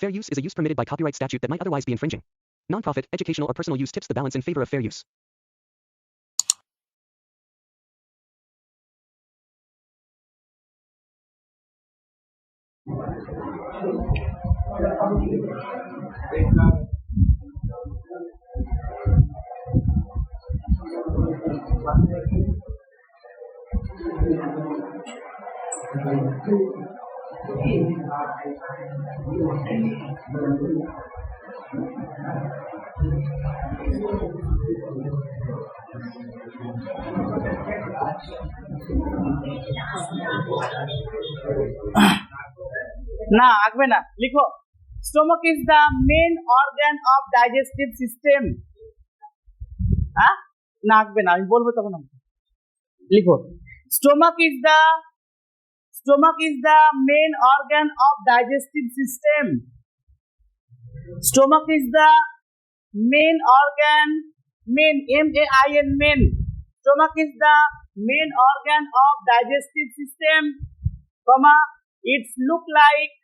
Fair use is a use permitted by copyright statute that might otherwise be infringing. Nonprofit, educational, or personal use tips the balance in favor of fair use. না, আঁকবে না। লিখো। Stomach is the main organ of digestive system হ্যাঁ? না, আঁকবে না। আমি বলব তখন। লিখো। Stomach is the main organ of digestive system stomach is the main organ main M A I N main stomach is the main organ of digestive system comma it's look like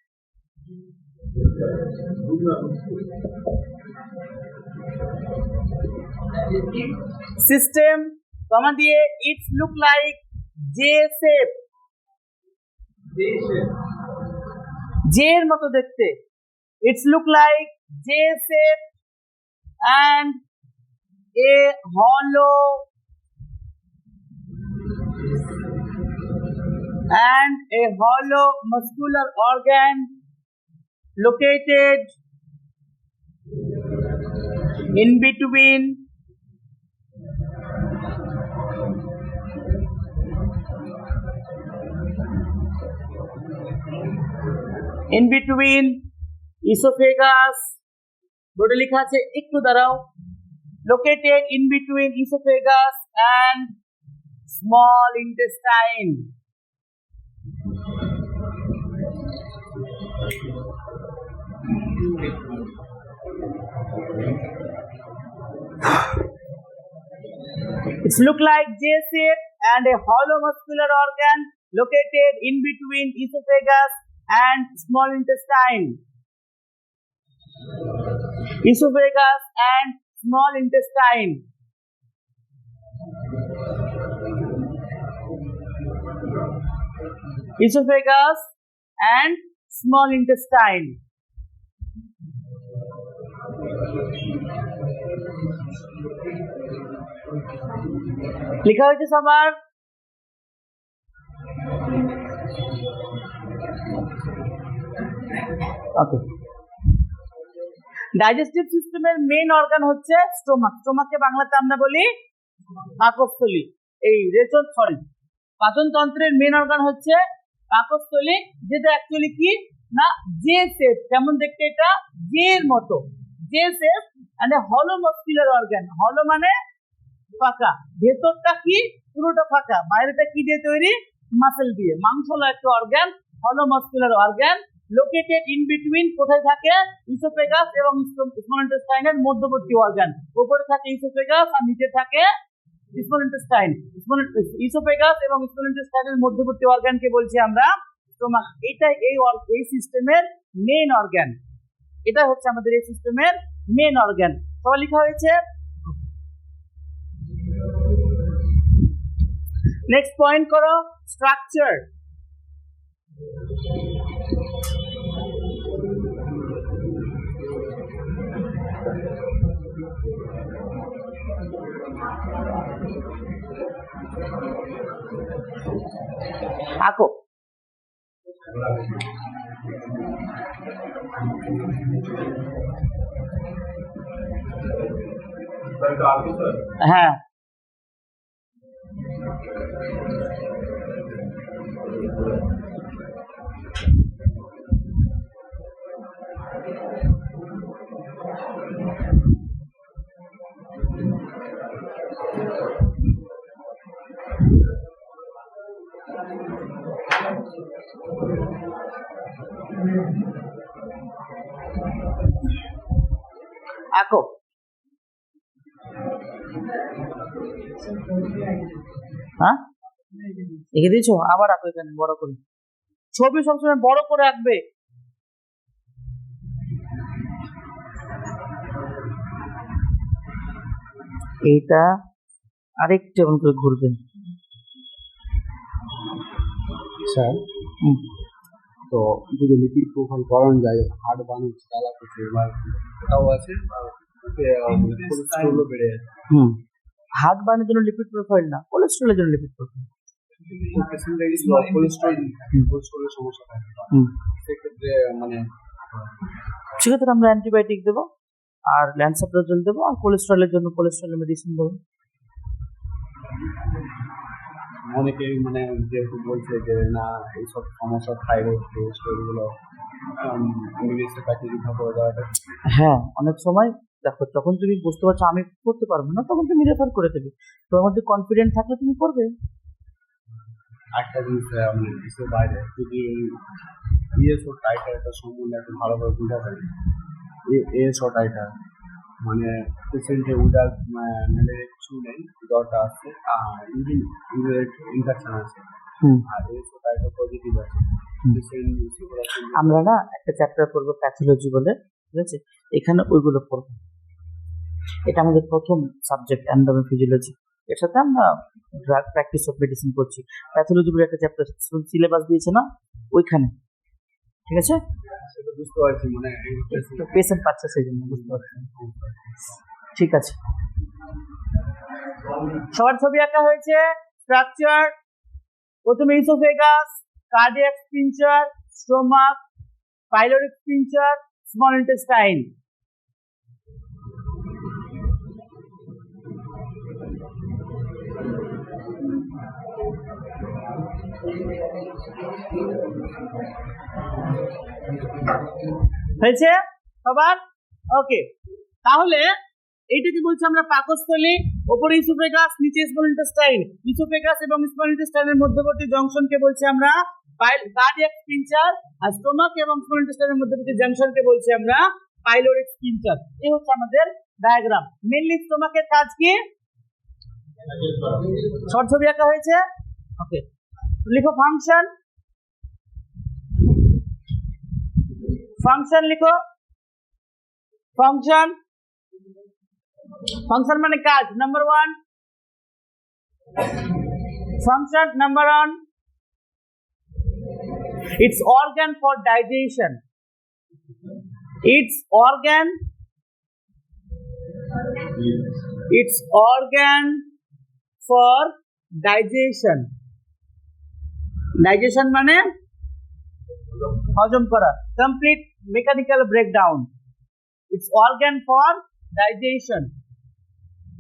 system, comma it's look like J shape. J এর মতো দেখতে it's look like J shape and a hollow and a hollow muscular organ located in between in between esophagus বোর্ডে লেখা আছে একটু দাঁড়াও located in between esophagus and small intestine It's look like J shape and a hollow muscular organ located in between esophagus and small intestine. Esophagus and small intestine. Esophagus and small intestine. লেখা হয়েছে okay digestive সিস্টেমের main organ হচ্ছে stomach স্টোমাককে বাংলাতে আমরা বলি পাকস্থলী। এই রেচন সরি পাচনতন্ত্রের মেইন অর্গান হচ্ছে পাকস্থলী, যেটা অ্যাকচুয়ালি কি? না জে শেপ কেমন দেখতে এটা? জে মতো। জে শেপ মানে হলো মাস্কুলার অর্গান হলো মানে ফাঁকা। ভেতরটা কি? পুরোটা ফাঁকা। বাইরেটা কি দিয়ে তৈরি? মাসেল দিয়ে। মাংস হলো একটা অর্গান হলো muscular organ located in between কোথায় থাকে? ইসোফেগাস এবং স্মল ইন্টেস্টাইনের মধ্যবর্তী অর্গান উপরে থাকে ইসোফেগাস আর নিচে থাকে স্মল ইন্টেস্টাইন ইসোফেগাস এবং স্মল ইন্টেস্টাইনের মধ্যবর্তী অর্গানকে বলছি আমরা। স্টোমাক এটা এই এই সিস্টেমের মেইন অর্গান এটা হচ্ছে আমাদের এই সিস্টেমের মেইন অর্গান সবাই লেখা হয়েছে নেক্সট পয়েন্ট করো স্ট্রাকচার আঁকো। হ্যাঁ। আঁকো হ্যাঁ? এঁকে দিয়েছ? আবার আঁকো এখানে বড় করে। ছবি সবসময় বড় করে আঁকবে। এইটা আরেকটু এমন করে ঘুরবে স্যার? তো যদি লিপিড প্রোফাইল করানো যায় হার্ট বানাচ্ছে চালাচ্ছে বা এটাও আছে বা বেড়ে যাচ্ছে। হুম। হার্ট বার্নের জন্য লিপিড প্রোফাইল না কোলেস্ট্রলের জন্য লিপিড প্রোফাইল। মানে সেক্ষেত্রে আমরা অ্যান্টিবায়োটিক দেবো। আর ল্যান্সাপ্রোজল দেবো আর কোলেস্ট্রলের জন্য কোলেস্ট্রলের মেডিসিন দেবো। অনেকেই মানে যেহেতু বলছে যে না এইসব সমস্যা থাইরয়েড কোলেস্ট্রলগুলো ইংলিশে প্যাকেজ করে দেওয়াটা হ্যাঁ অনেক সময় দেখো যখন তুমি বুঝতে পারছ আমি করতে পারব না তখন তুমি রেফার করে দেবে। তোমার মধ্যে কনফিডেন্ট থাকলে তুমি করবে। একটা জিনিস মানে বাইরে যদি ইএসও টাইটারটা সম্বন্ধে একটু ভালোভাবে এএসও টাইটার মানে পেশেন্টে উদার ম্যালেরিয়া কিছু নেই জ্বরটা আসছে আর ইউরিনের ইনফেকশন আছে। আর পজিটিভ আছে। আমরা না একটা চ্যাপ্টার পড়ব প্যাথোলজি বলে ঠিক আছে? এখানে ওইগুলো পড়ব। এটা আমাদের প্রথম সাবজেক্ট অ্যান্ডোমি ফিজিওলজি এর সাথে আমরা ড্রাগ প্র্যাকটিস অফ মেডিসিন করছি প্যাথোলজি বলে একটা চ্যাপ্টার সিলেবাস দিয়েছে না? ওইখানে। ঠিক আছে? বুঝতে পারছি মানে পেশেন্ট পাচ্ছে সেই জন্য বুঝতে পারছি। ঠিক আছে। সবার ছবি আঁকা হয়েছে স্ট্রাকচার প্রথমে oesophagus cardiac sphincter stomach pyloric sphincter small intestine হয়েছে? সবার? ওকে তাহলে এইটাকে বলছি আমরা পাকস্থলী ওপরে ইসোফেগাস নিচে স্মল ইন্টেস্টাইন ইসোফেগাস এবং স্মল ইন্টেস্টাইনের মধ্যবর্তী জংশনকে বলছি আমরা কার্ডিয়াক স্পিঞ্চার আর স্টোমাক এবং স্মল ইন্টেস্টাইনের মধ্যবর্তী জংশনকে বলছি আমরা পাইলোরিক স্পিঞ্চার এই হচ্ছে আমাদের ডায়াগ্রাম মেনলি স্টোমাকের কাজ কি? শর্ট ছবি আঁকা হয়েছে। ওকে লিখো ফাংশন ফাংশন লিখো ফাংশন ফাংশন মানে কাজ number one function number one it's organ for digestion it's organ it's organ for digestion digestion মানে? হজম করা। Complete mechanical breakdown it's organ for digestion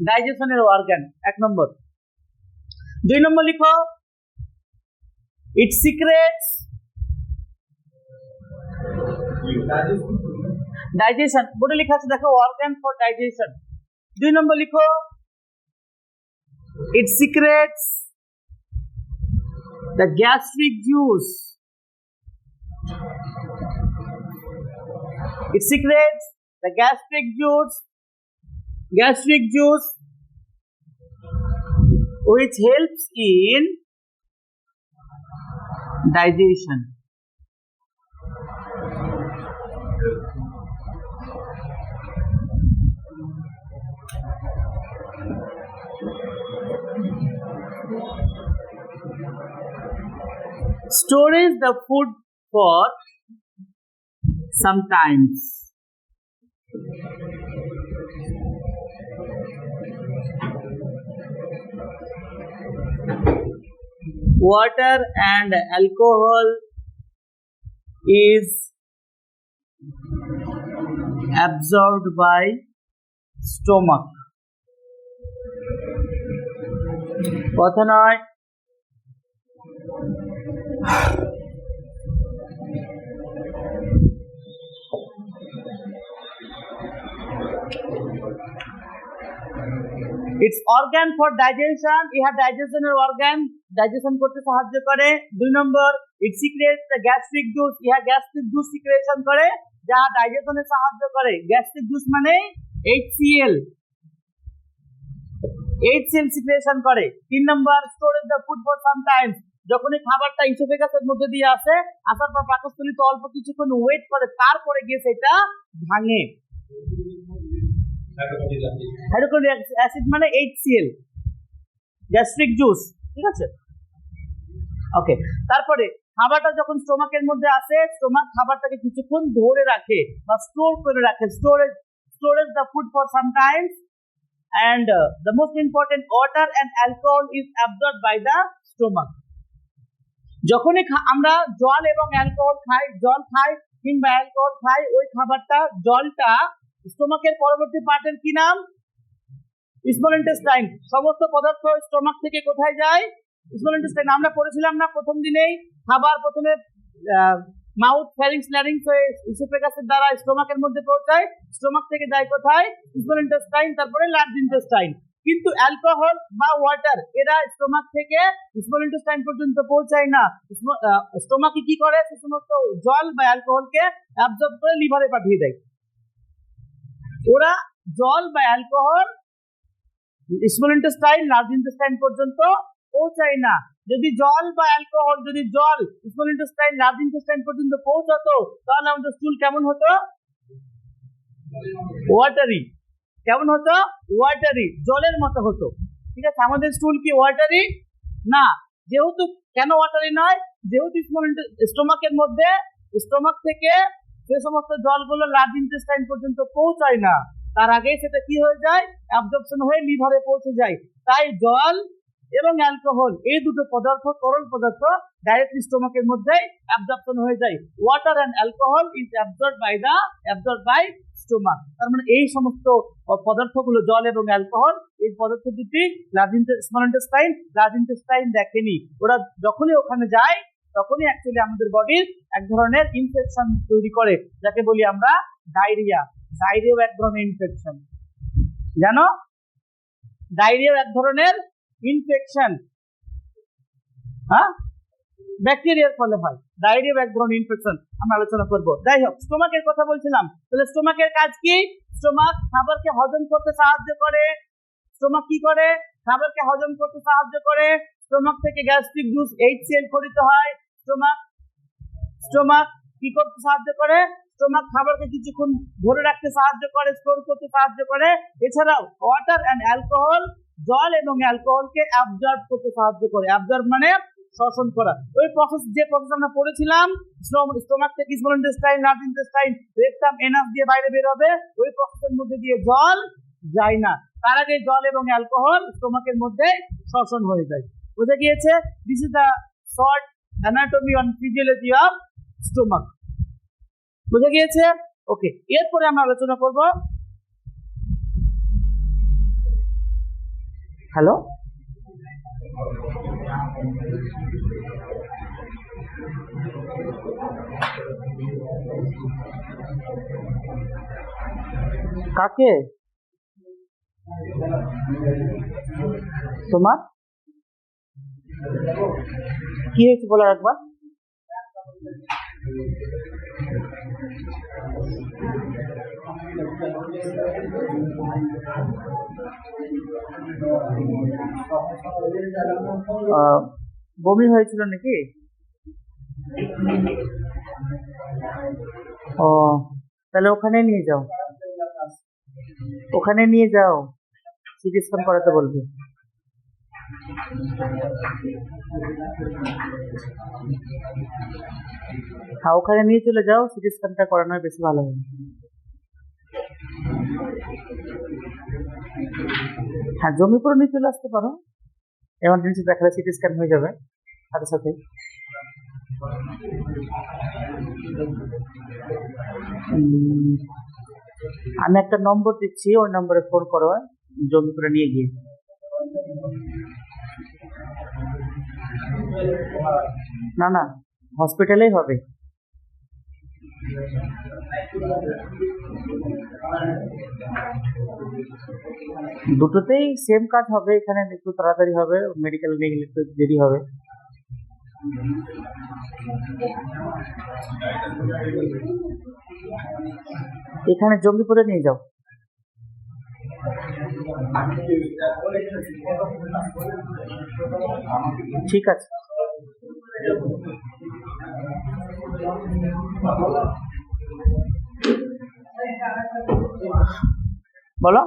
ডাইজেশনের organ এক নম্বর। দুই নম্বর লিখো। ইট সিক্রেটস ডাইজেশন বোর্ডে লেখা আছে, দেখো অর্গান ফর ডাইজেশন দুই নম্বর লিখো। It secrets the gastric juice. It secretes the gastric juice, gastric juice, which helps in digestion. Storage the food for sometimes. Water and alcohol is absorbed by stomach. কথা নয় it's organ for digestion ইহা ডাইজেশনের organ digestion করতে সাহায্য করে। দুই number it secrete gastric juice ইহা gastric juice secretion করে, যা ডাইজেশনে সাহায্য করে। গ্যাস্ট্রিক জুস মানে এইচসিএল এইচসিএল সিক্রেশন করে। তিন নম্বর storage the food for some time যখন এই খাবারটা ইসোফেগাসের মধ্যে দিয়ে আসে আসার পর পাকস্থলীতে অল্প কিছুক্ষণ ওয়েট করে তারপরে গিয়ে সেটা ভাঙে। হাইড্রোক্লোরিক অ্যাসিড মানে এইচসিএল গ্যাস্ট্রিক জুস ঠিক আছে? ওকে তারপরে খাবারটা যখন স্টোমাকের মধ্যে আসে স্টোমাক খাবারটাকে কিছুক্ষণ ধরে রাখে বা স্টোর করে রাখে। Storage storage the food for some times and uh, the most important water and alcohol is absorbed by the stomach যখনই আমরা জল এবং অ্যালকোহল খাই, জল খাই কিংবা অ্যালকোহল খাই, ওই খাবারটা, জলটা স্টোমাকের পরবর্তী পার্টের কি নাম? স্মল সমস্ত পদার্থ স্টোমাক থেকে কোথায় যায়? স্মল ইন্টেস্টাইন আমরা পড়েছিলাম না প্রথম দিনেই। খাবার প্রথমে মাউথ ফ্যারিংস ল্যারিংস হয়ে ইসোফেগাসের দ্বারা স্টোমাকের মধ্যে পৌঁছায়। স্টোমাক থেকে যায় কোথায়? স্মল ইন্টেস্টাইন তারপরে লার্জ ইন্টেস্টাইন কিন্তু অ্যালকোহল বা ওয়াটার এরা স্টোমাক থেকে স্মল ইন্টেস্টাইন পর্যন্ত পৌঁছায় না। স্টোমাকে কি করে? সে সমস্ত জল বা অ্যালকোহলকে অ্যাবজর্ব করে লিভারে পাঠিয়ে দেয়। ওরা জল বা alcohol small intestine large intestine পর্যন্ত পৌঁছায় না। যদি জল বা অ্যালকোহল যদি জল স্মল ইন্টেস্টাইন লার্জ ইন্টেস্টাইন পর্যন্ত পৌঁছাতো, তাহলে আমাদের স্টুল কেমন হতো? ওয়াটারি কেমন হতো? ওয়াটারি জলের মতো হতো। ঠিক আছে? আমাদের স্টুল কি ওয়াটারি না। যেহেতু কেন ওয়াটারি নয়? যেহেতু স্টোমাকের মধ্যে স্টোমাক থেকে যে সমস্ত জলগুলো লার্জ ইন্টেস্টাইন পর্যন্ত পৌঁছায় না, তার আগেই সেটা কি হয়ে যায়? অ্যাবজর্পশন হয়ে লিভারে পৌঁছে যায়। তাই জল এবং অ্যালকোহল এই দুটো পদার্থ, তরল পদার্থ ডাইরেক্টলি স্টোমাকের মধ্যে অ্যাবজর্পশন হয়ে যায়। Water and alcohol is absorb by the absorb by stomach তার মানে এই সমস্ত পদার্থগুলো জল এবং অ্যালকোহল, এই পদার্থ দুটি লার্জ স্মল ইন্টেস্টাইন দেখেনি। ওরা যখনই ওখানে যায়, তখনই অ্যাকচুয়ালি আমাদের বডির এক ধরনের ইনফেকশন তৈরি করে, যাকে বলি আমরা ডায়রিয়া ডায়রিয়াও এক ধরনের ইনফেকশন জানো? ডায়রিয়াও এক ধরনের ইনফেকশন হ্যাঁ? ব্যাকটেরিয়ার ফলে হয়। ডায়রিয়া ধরনের ইনফেকশন আমরা আলোচনা করব। যাই হোক স্টোমাকের কথা বলছিলাম। তাহলে স্টোমাকের কাজ কি? স্টোমাক খাবারকে হজম করতে সাহায্য করে। স্টোমাক কি করে? খাবারকে হজম করতে সাহায্য করে। স্টোমাক থেকে গ্যাস্ট্রিক জুস এইচসিএল খরিত হয়। স্টোমাক স্টোমাক কি করতে সাহায্য করে? স্টোমাক খাবারকে কিছুক্ষণ ধরে রাখতে সাহায্য করে স্টোর করতে সাহায্য করে। এছাড়াও ওয়াটার অ্যান্ড অ্যালকোহল জল এবং অ্যালকোহলকে অ্যাবজর্ব করতে সাহায্য করে। অ্যাবজর্ব মানে শোষণ করা। ওই প্রসেস যে প্রসেস আমরা পড়েছিলাম স্টোমাক থেকে small intestine large intestine rectum anus দিয়ে বাইরে বের হবে, ওই প্রসেসের মধ্যে দিয়ে জল যায় না। তার আগে জল এবং অ্যালকোহল স্টোমাকের মধ্যে শোষণ হয়ে যায়। বুঝে গিয়েছে? This is the short anatomy on physiology of stomach বুঝে গিয়েছে? ওকে এরপরে আমরা আলোচনা করব। হ্যালো কাকে? তোমার? কি হয়েছে বলার একবার? বমি হয়েছিল নাকি? ও তাহলে ওখানে নিয়ে যাও। ওখানে নিয়ে যাও। সিটি স্ক্যান করাতে বলবে। হ্যাঁ ওখানে নিয়ে চলে যাও। সিটি স্ক্যানটা করানো বেশি ভালো হবে। হ্যাঁ জমি করে নিয়ে চলে আসতে পারো। এমার্জেন্সি দেখালে সিটি স্ক্যান হয়ে যাবে সাথে। সাথে আমি একটা নম্বর দিচ্ছি, ওই নম্বরে ফোন করো, জমি করে নিয়ে গিয়ে। না না, হসপিটালেই হবে। দুটোতেই সেম কাজ হবে, এখানে একটু তাড়াতাড়ি হবে মেডিকেল নিয়ে গেলে একটু দেরি হবে। এখানে জঙ্গিপুরে নিয়ে যাও। ঠিক আছে। বলো।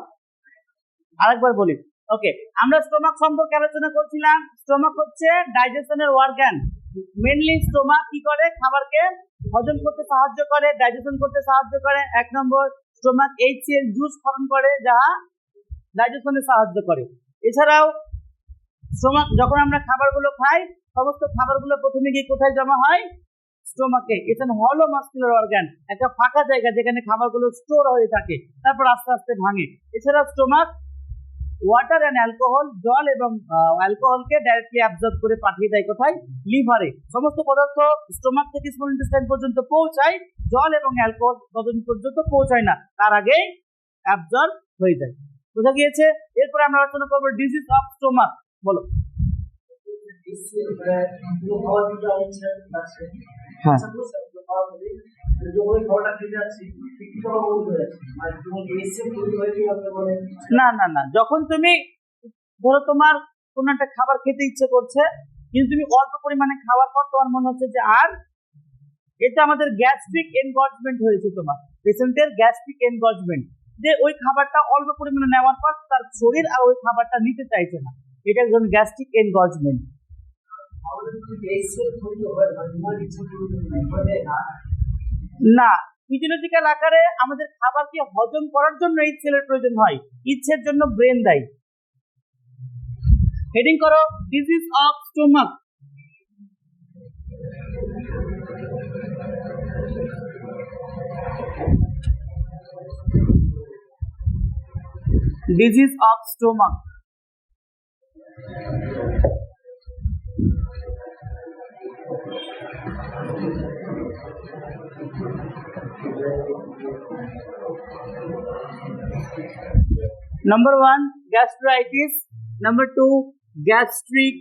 আরেকবার বলি। ওকে আমরা স্টোমাক সম্পর্কে আলোচনা করছিলাম। স্টোমাক হচ্ছে ডাইজেশনের অর্গান মেনলি স্টোমাক কি করে? খাবারকে হজম করতে সাহায্য করে ডাইজেশন করতে সাহায্য করে। এক নম্বর স্টোমাক এইচসিএল জুস ফর্ম করে, যা ডাইজেশনে সাহায্য করে। এছাড়াও স্টোমাক যখন আমরা খাবারগুলো খাই, সমস্ত খাবারগুলো প্রথমে গিয়ে কোথায় জমা হয়? স্টোমাকে এখানে হলো মাস্কুলার অর্গান একটা ফাঁকা জায়গা যেখানে খাবারগুলো স্টোর হয়ে থাকে, তারপর আস্তে আস্তে ভাঙে। এছাড়া স্টোমাক ওয়াটার অ্যান্ড অ্যালকোহল জল এবং অ্যালকোহলকে ডাইরেক্টলি অ্যাবজর্ব করে পাঠিয়ে দেয় কোথায়? লিভারে সমস্ত পদার্থ স্টোমাক থেকে স্মল ইন্টেস্টাইন পর্যন্ত পৌঁছায় জল এবং অ্যালকোহল ততদিন পর্যন্ত পৌঁছায় না। তার আগে অ্যাবজর্ব হয়ে যায়। বোঝা গিয়েছে? এরপরে আমরা আলোচনা করব ডিজিজ অফ স্টোমাক বলো। হ্যাঁ। না। না না যখন তুমি ধরো তোমার কোন একটা খাবার খেতে ইচ্ছে করছে কিন্তু তুমি অল্প পরিমাণে খাওয়ার পর তোমার মনে হচ্ছে যে আর এটা আমাদের গ্যাস্ট্রিক এনগজমেন্ট হয়েছে তোমার। পেশেন্টের গ্যাস্ট্রিক এনগজমেন্ট যে ওই খাবারটা অল্প পরিমাণে নেওয়ার পর তার শরীর আর ওই খাবারটা নিতে চাইছে না। এটা একজন গ্যাস্ট্রিক এনগজমেন্ট না ফিজিওলজিক্যাল আকারে আমাদের খাবারকে হজম করার জন্য এই সেলের প্রয়োজন হয়। ইচ্ছের জন্য ব্রেন দেয়। হেডিং করো disease of stomach disease of stomach Number one, gastritis. Number two, gastric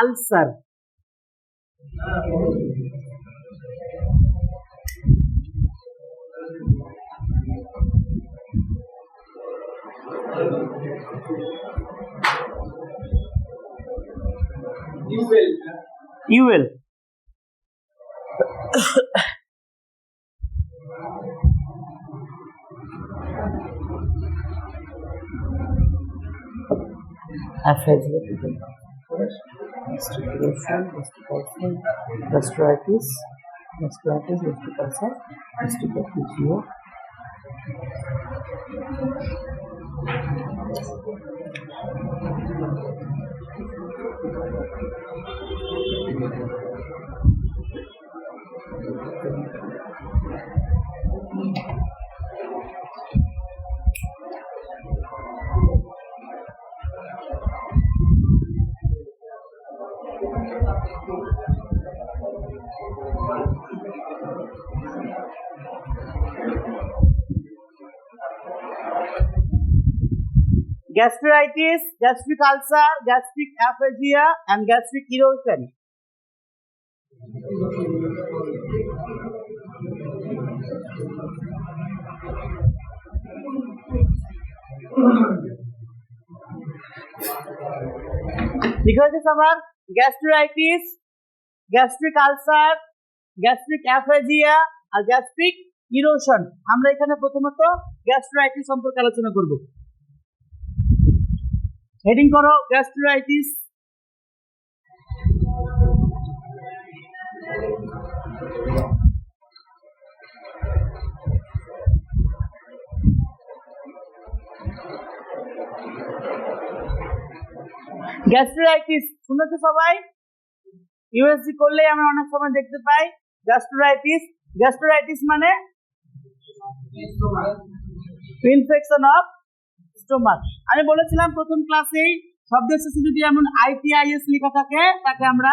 ulcer. You will. aphasia to masturbation, masturbation, gastritis, gastritis, gastritis, Gastritis, gastric ulcer, gastric aphasia, and gastric erosion. ঠিক হয়েছে সবার gastritis gastric ulcer gastric aphasia আর gastric erosion আমরা এখানে প্রথমত gastritis সম্পর্কে আলোচনা করব। Heading করো গ্যাস্ট্রাইটিস গ্যাস্ট্রাইটিস শুনেছো সবাই? ইউএসজি করলে আমরা অনেক সময় দেখতে পাই গ্যাস্ট্রাইটিস গ্যাস্ট্রাইটিস মানে ইনফেকশন অফ স্টোমাক আমি বলেছিলাম প্রথম ক্লাসেই শব্দের শেষে যদি এমন আইটিআইএস লেখা থাকে, তাকে আমরা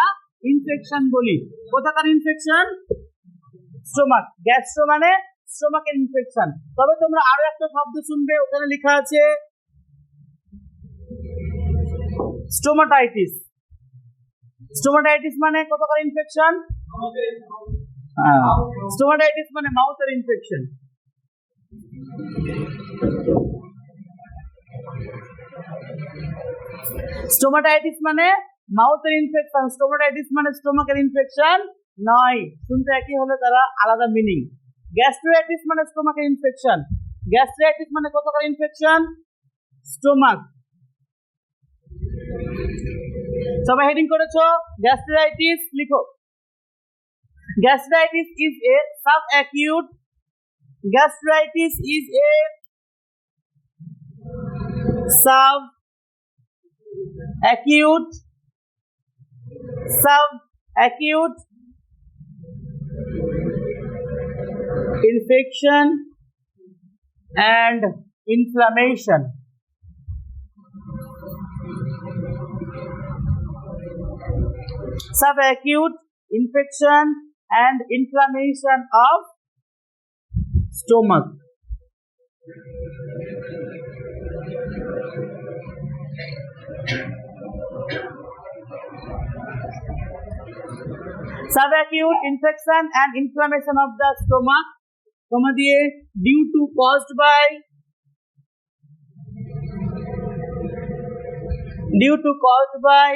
ইনফেকশন বলি। কোথাকার ইনফেকশন স্টোমাক গ্যাস্ট্রো মানে স্টোমাকের ইনফেকশন তবে তোমরা আরও একটা শব্দ শুনবে, ওখানে লেখা আছে স্টোমাটাইটিস স্টোমাটাইটিস মানে কতকার ইনফেকশন স্টোমাটাইটিস মানে মাউথের ইনফেকশন স্টোমাটাইটিস মানে মাউথের ইনফেকশন স্টোমাটাইটিস মানে স্টোমাকের ইনফেকশন নয়। শুনতে একই হলে তারা আলাদা মিনিং গ্যাস্ট্রাইটিস মানে স্টোমাকের ইনফেকশন গ্যাস্ট্রাইটিস মানে কতটা ইনফেকশন স্টোমাক সবাই হেডিং করেছ গ্যাস্ট্রাইটিস লিখো gastritis is a sub acute gastritis is a sub acute sub-acute infection and inflammation. Sub-acute infection and inflammation of stomach. subacute infection and inflammation of the stomach comma দিয়ে due to caused by due to caused by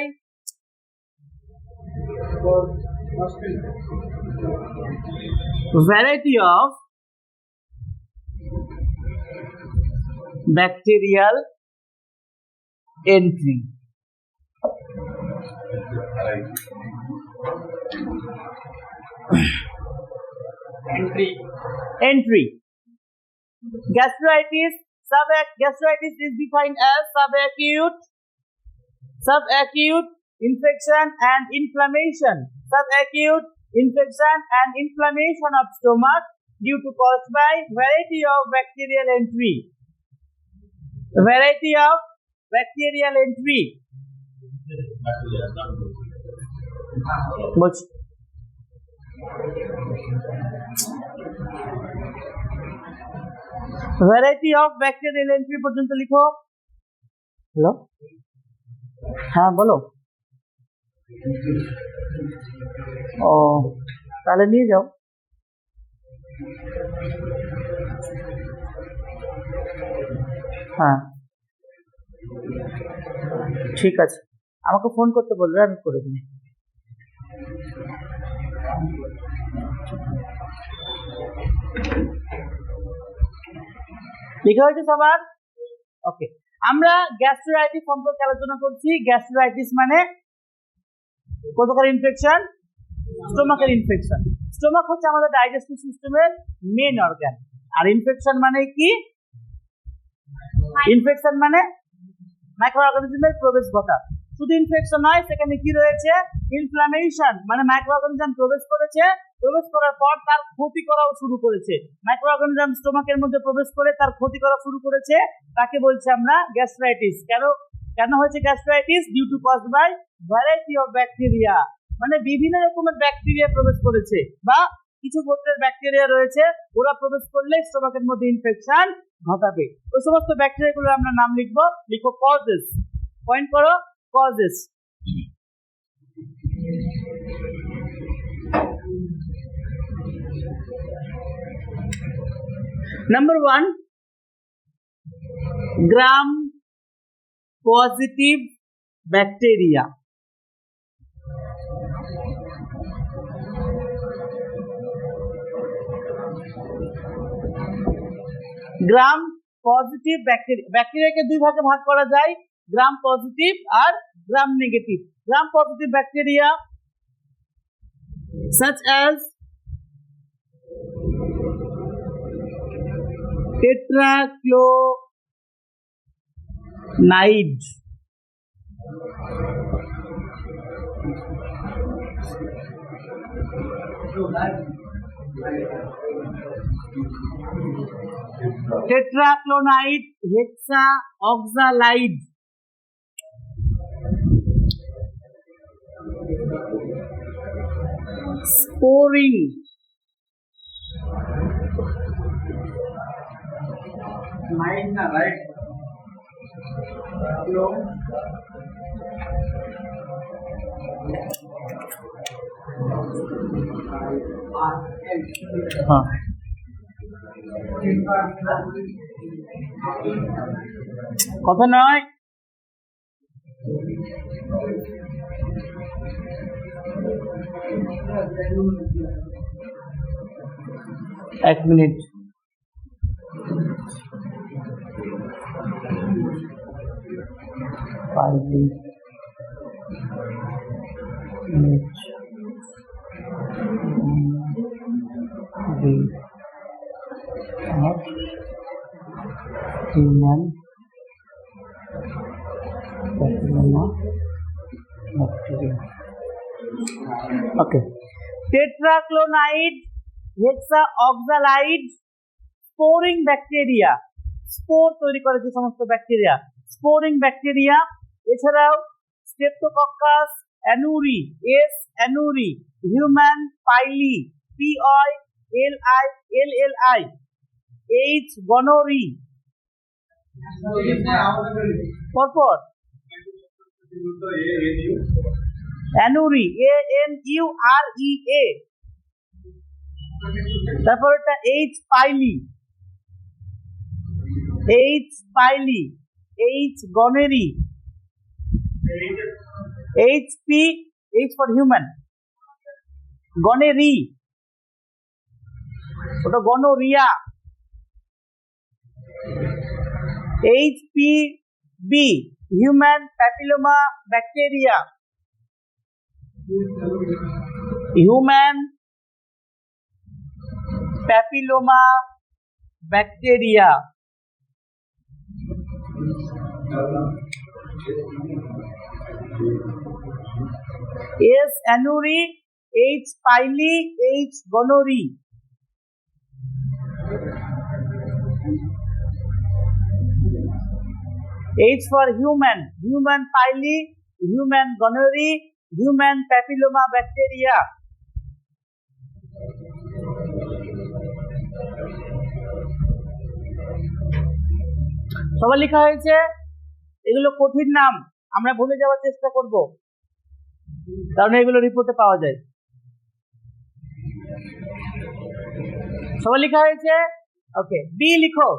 variety of bacterial entry. Entry. Entry. Gastritis, sub- gastritis is defined as subacute, subacute infection and inflammation, subacute infection and inflammation of stomach due to caused by variety of bacterial entry. Variety of bacterial entry. বলছি variety of bacterial entry পর্যন্ত লিখো hello হ্যাঁ বলো ও, তাহলে নিয়ে যাও। হ্যাঁ। ঠিক আছে। আমাকে ফোন করতে বলবে, আমি করে দিই। লেখা হয়েছে সবার? ওকে আমরা গ্যাস্ট্রাইটিস সম্পর্কে আলোচনা করছি। গ্যাস্ট্রাইটিস মানে কতকার ইনফেকশন স্টোমাকের ইনফেকশন স্টোমাক হচ্ছে আমাদের ডাইজেস্টিভ সিস্টেমের মেন অর্গান আর ইনফেকশন মানে কি? ইনফেকশন মানে মাইক্রো অর্গানিজমের প্রবেশ ঘটা শুধু ইনফেকশন নয়, সেখানে কি রয়েছে? ইনফ্লামেশন মানে মাইক্রো অর্গানিজম প্রবেশ করেছে। প্রবেশ করার পর তার ক্ষতি করাও শুরু করেছে। মাইক্রো অর্গানিজম স্টোমাকের মধ্যে প্রবেশ করে তার ক্ষতি করা শুরু করেছে। তাকে বলছি আমরা গ্যাস্ট্রাইটিস কেন? কেন হয়েছে gastritis due to cause by variety of bacteria মানে বিভিন্ন রকমের ব্যাকটেরিয়া প্রবেশ করেছে বা কিছু গোত্রের ব্যাকটেরিয়া রয়েছে, ওরা প্রবেশ করলে স্টোমাকের মধ্যে ইনফেকশন ঘটাবে। ওই সমস্ত ব্যাকটেরিয়াগুলোর আমরা নাম লিখব লিখো কজেস পয়েন্ট করো causes number one gram positive bacteria. Gram positive bacteria ব্যাকটেরিয়াকে দুই ভাগে ভাগ করা যায় গ্রাম পজিটিভ আর gram negative gram positive bacteria such as tetrachlonide tetrachlonide hexaoxalide sporing nine na right হ্যাঁ কথা নয় এক minute পাইলি H B of human papilloma bacteria. Okay. Tetraclonide hexaoxalide sporing bacteria spore তৈরি করে যে সমস্ত ব্যাকটেরিয়া স্পোরিং ব্যাকটেরিয়া এছাড়াও স্টেপটোকক্কাস অ্যানুরি, S অ্যানুরি, human pili P I L I L L I H gonorrhoeae পরপর। অ্যানুরি এ এন ইউ আর ই এ তারপর এটা H pylori. H pylori, H gonorrhoeae P H for human gonorrhoeae ওটা gonorrhoea H P B human papilloma bacteria human S অ্যানুরি H pylori H gonorrhoeae H for human human pylori human gonorrhoeae human papilloma bacteria সবার লেখা হয়েছে, এগুলো কঠিন নাম। আমরা ভুলে যাওয়ার চেষ্টা করব। কারণ এগুলো রিপোর্টে পাওয়া যায়। সবাই লেখা হয়েছে? ওকে বি লিখো।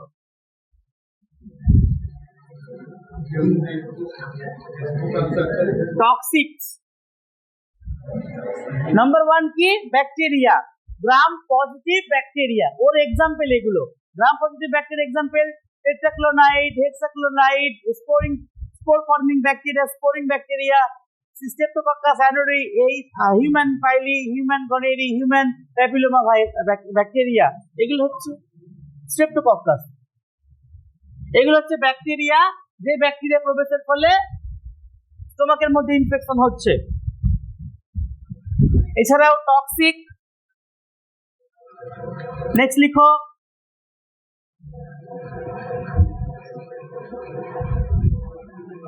টক্সিক্স নাম্বার ওয়ান কি? ব্যাকটেরিয়া গ্রাম পজিটিভ ব্যাকটেরিয়া ওর এক্সাম্পল এগুলো। Gram positive bacteria example tetraclonide, hexaclonide, sporing, spore forming bacteria, sporing bacteria, Streptococcus aureus, এই human pylori human gonorrhoeae human papilloma bacteria এগুলো হচ্ছে streptococcus এগুলো হচ্ছে bacteria যে bacteria প্রবেশের ফলে স্টোমাকের মধ্যে ইনফেকশন হচ্ছে। এছাড়াও টক্সিক নেক্সট লিখো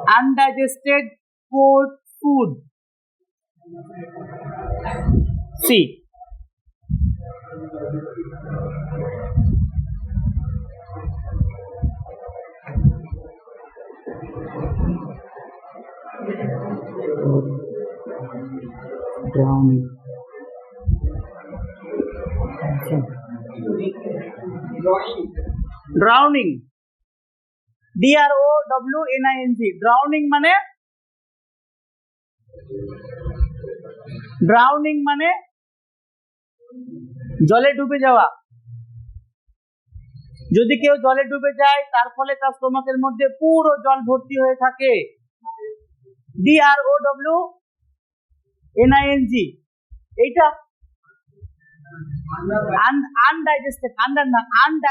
undigested cold food. C. Drowning. Drowning. D R O W মানে? ড্রাউনিং মানে? জলে ডুবে যাওয়া। যদি কেউ জলে ডুবে যায়, তার ফলে তার স্টোমাকের মধ্যে পুরো জল ভর্তি হয়ে থাকে। D R O W N I এইটা? আনডাইজেস্টেড আন্ডার না আনডাই